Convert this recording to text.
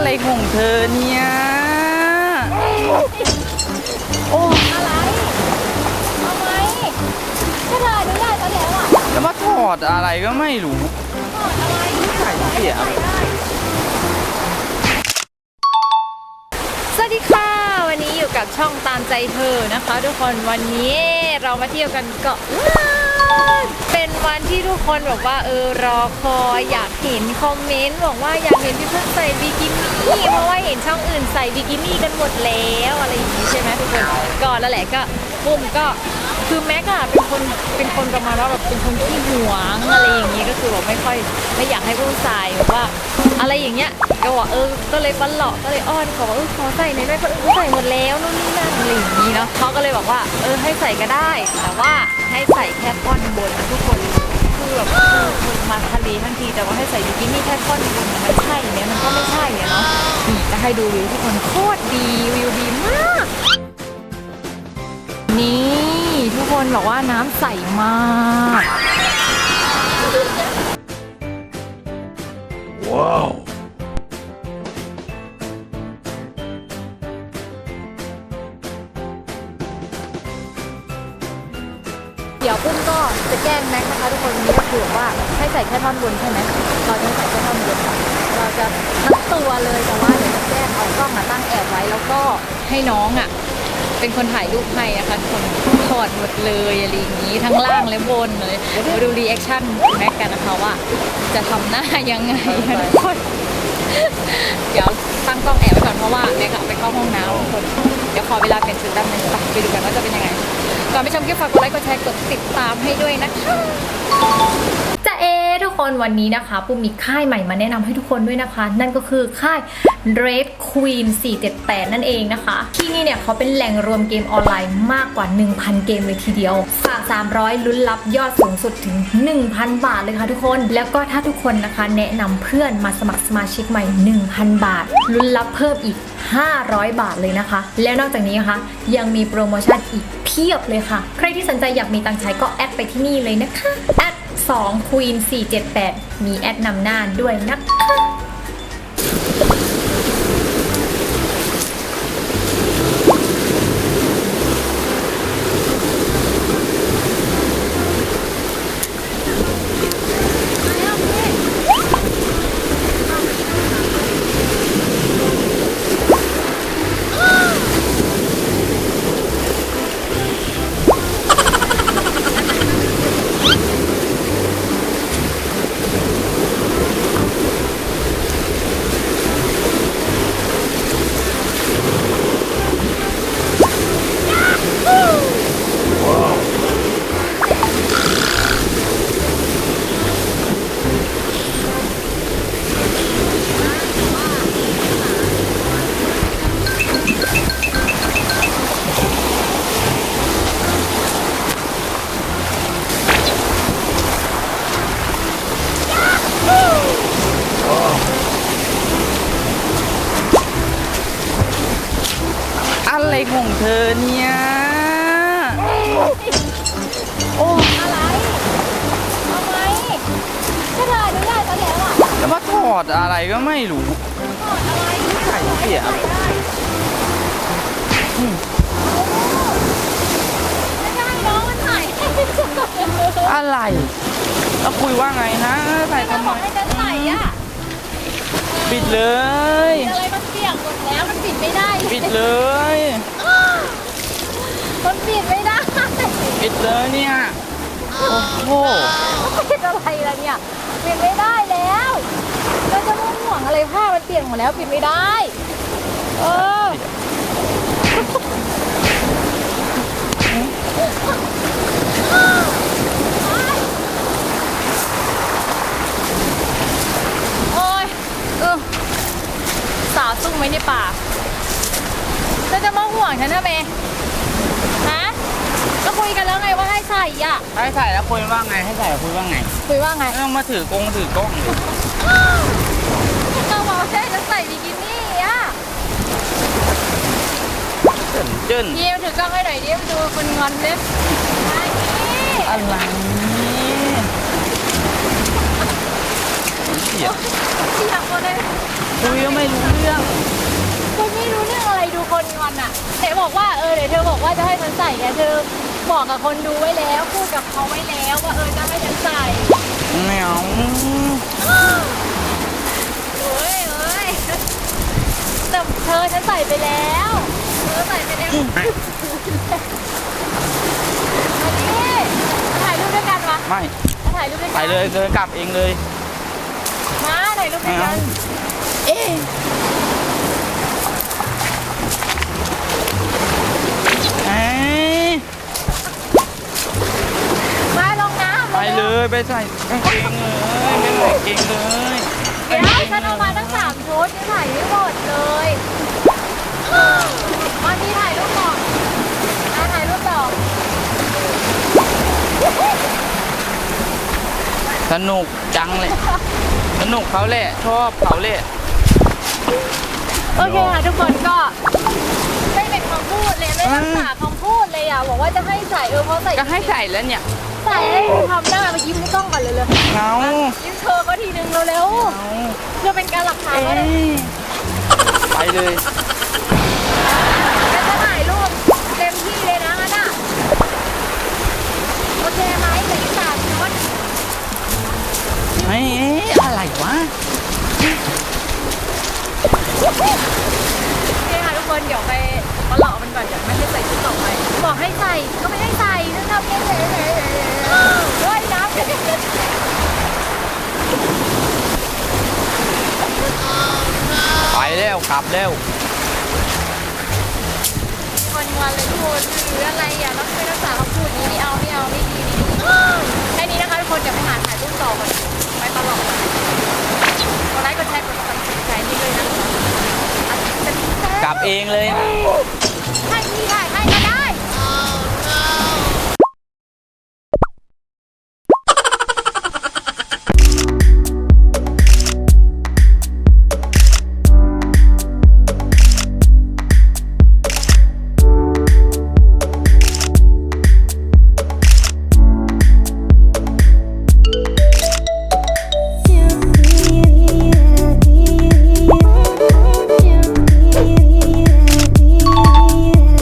อะไรของเธอเนี่ยโอ้อะไรทำไมก็เธออนุญาตเขาแล้วอะแล้วมาถอดอะไรก็ไม่รู้ถอดอะไรใส่เสียใส่ได้สวัสดีค่ะ วันนี้อยู่กับช่องตามใจเธอนะคะ ทุกคนวันนี้เรามาเที่ยวกันเกาะล้าน เป็นวันที่ทุกคนบอกว่าเออรอคอยอยากเห็นคอมเมนต์บอกว่าอยากเห็นพี่เพื่อนใส่บิกินี่เพราะว่าเห็นช่องอื่นใส่บิกินี่กันหมดแล้วอะไรอย่างนี้ใช่ไหมทุกคนก็แล้วแหละก็ปุ่มก็คือแม็กอะเป็นคนเป็นคนประมาณว่าแบบเป็นคนที่หวงอะไรอย่างนี้ก็คือแบบไม่ค่อยไม่อยากให้ผู้ชายแบบว่า อะไรอย่างเงี้ยก็บอกเออก็เลยฟันหลอกก็เลยอ้อนขอว่าเออขอใส่หน่อยได้คนอื่นเขาใส่หมดแล้วนู่นนี่นั่นอะไรอย่างนี้เนาะเขาก็เลยบอกว่าเออให้ใส่ก็ได้ แต่ว่าให้ใส่แค่ท่อนบนทุกคนคือแบบเออคนมาทะเลทั้งทีแต่ว่าให้ใส่บิกินี่แค่ท่อนบนมันใช่ไหมมันก็ไม่ใช่อะเนาะนี่จะให้ดูวิวทุกคนโคตรดีวิวดีมาก นี่ทุกคนบอกว่าน้ำใสมากว้าว เดี๋ยวปุ้มก็จะแกล้งแม็กนะคะทุกคนวันนี้ก็คือว่าให้ใส่แค่ท่อนบนใช่ไหมเราจะใส่แค่ท่อนบนค่ะเราจะทั้งตัวเลยแต่ว่าเดี๋ยวจะแกล้งเอากล้องมาตั้งแอบไว้แล้วก็ให้น้องอะเป็นคนถ่ายรูปให้นะคะทุกคนถอดหมดเลยอะไรอย่างนี้ทั้งล่างและบนเลยมาดูรีแอคชั่นแม็กกันนะคะว่า จะทำหน้ายังไงทุกคนเดี๋ยวตั้งกล้องแอบไว้ก่อนเพราะว่าแม็กอะไปเข้าห้องน้ำทุกคนเดี๋ยวขอเวลาเปลี่ยนชุดแป๊บนึงไปดูกันว่าจะเป็นยังไง อนไปชมคลิปฝากกดไลค์กดแชร์กดติดตามให้ด้วยนะคะจะเอทุกคนวันนี้นะคะปูมีค่ายใหม่มาแนะนำให้ทุกคนด้วยนะคะ นั่นก็คือค่าย Red Queen 478 นั่นเองนะคะ ที่นี่เนี่ยเขาเป็นแหล่งรวมเกมออนไลน์มากกว่า 1,000 เกมเลยทีเดียวฝาก300 ลุ้นรับยอดสูงสุดถึง 1,000 บาทเลยค่ะทุกคน แล้วก็ถ้าทุกคนนะคะ แนะนำเพื่อนมาสมัครสมาชิกใหม่ 1,000 บาท ลุ้นรับเพิ่มอีก 500 บาทเลยนะคะ แล้วนอกจากนี้นะคะยังมีโปรโมชั่นอีก พียบเลยค่ะ ใครที่สนใจอยากมีตังใช้ก็แอดไปที่นี่เลยนะคะแอด2 queen 478 มีแอดนำหน้าด้วยนะคะ อะไรของเธอเนี่ยโอ้อะไรทำไมก็เธออนุญาตเขาแล้วอะแล้วมาถอดอะไรก็ไม่รู้ถอดอะไรใส่เสียใส่ได้ไม่ได้น้องมันถ่ายให้ไม่จบอะไรแล้วคุยว่าไงนะใส่ก็ทำไมบอกให้ฉันใส่อะปิดเลย ปิดไม่ได้ปิดเลย มันปิดไม่ได้ปิดเลยเนี่ย โอ้โหปิดอะไรล่ะเนี่ย ปิดไม่ได้แล้วเราจะมาห่วงอะไรผ้ามันเปียกหมดแล้วปิดไม่ได้ เออโอ้ยเออสาวซุ่มไว้ในป่าเธอ จะมาห่วงฉันนะเมย์ฮะก็คุยกันแล้วไงว่าให้ใส่อะ ให้ใส่แล้วคุยว่าไง ให้ใส่แล้วคุยว่าไงคุยว่าไงไม่ต้องมาถือกงถือกล้องดิเราบอกว่าให้ฉันใส่บิกินี่อะเจิ้นเจิ้นเยี่ยมถือกล้องให้หน่อยดิมาดูคนงอนดิมานี่อะไรเสียเสียงหมดเลยคุยก็ไม่รู้เรื่องคุณไม่รู้เรื่องอะไรดู คนงอนอะเธอบอกว่าเออเดี๋ยวเธอบอกว่าจะให้ฉันใส่ไงเธอบอกกับคนดูไว้แล้วพูดกับเขาไว้แล้วว่าเออจะให้ฉันใส่ไม่เอาเฮ้ยเฮ้ยแต่เธอฉันใส่ไปแล้วเธอใส่ไปแล้วมาดิมาถ่ายรูปด้วยกันวะไม่มาถ่ายรูปด้วยไปกันเลยเดินกลับเองเลยมาถ่ายรูปด้วยกันเอ๊ เลยไปใส่กางเกงเลยไปใส่กางเกงเลยเดี๋ยวฉันเอามาตั้งสามชุดฉันถ่ายไม่หมดเลยมาที่ถ่ายรูปก่อนมาถ่ายรูปต่อสนุกจังเลย สนุกเขาแหละชอบเขาแหละ โอเคค่ะทุกคนก็ไม่เป็นคำพูดเลยไม่รักษาคำพูดเลยอะบอกว่าจะให้ใส่เออเพราะใส่ก็ให้ใส่แล้วเนี่ย ใส่ให้ทำหน้ามายิ้มให้กล้องก่อนเลยเลยเงายิ้มเธอก็ทีนึงเร็วเงาๆเพื่อเป็นการหลักฐานเอ๊ว่าเนี่ยะไปเลยจะถ่ายรูปเต็มที่เลยนะงั้นอะโอเคไหมเหลืออีกสามชุดเอ๊ะอะไรวะโอเคค่ะทุกคนเดี๋ยวไปมาหลอกมันก่อนเดี๋ยวไม่ให้ใส่ชุดต่อไปบอกให้ใส่ก็ไม่ให้ใส่นึกทำเฉยๆด้วยน้ำ ไปแล้ว กลับแล้วคนวันเลยทุกคนหรืออะไรอะต้องไม่รักษาคำพูดนี้ไม่เอาไม่เอาไม่ดีไม่ดีแค่นี้นะคะทุกคนเดี๋ยวไปหาถ่ายรูปต่อก่อนไปตลอดกดไลค์กดแชร์กดซับสไครต์นี่เลยนะคะกลับเองเลย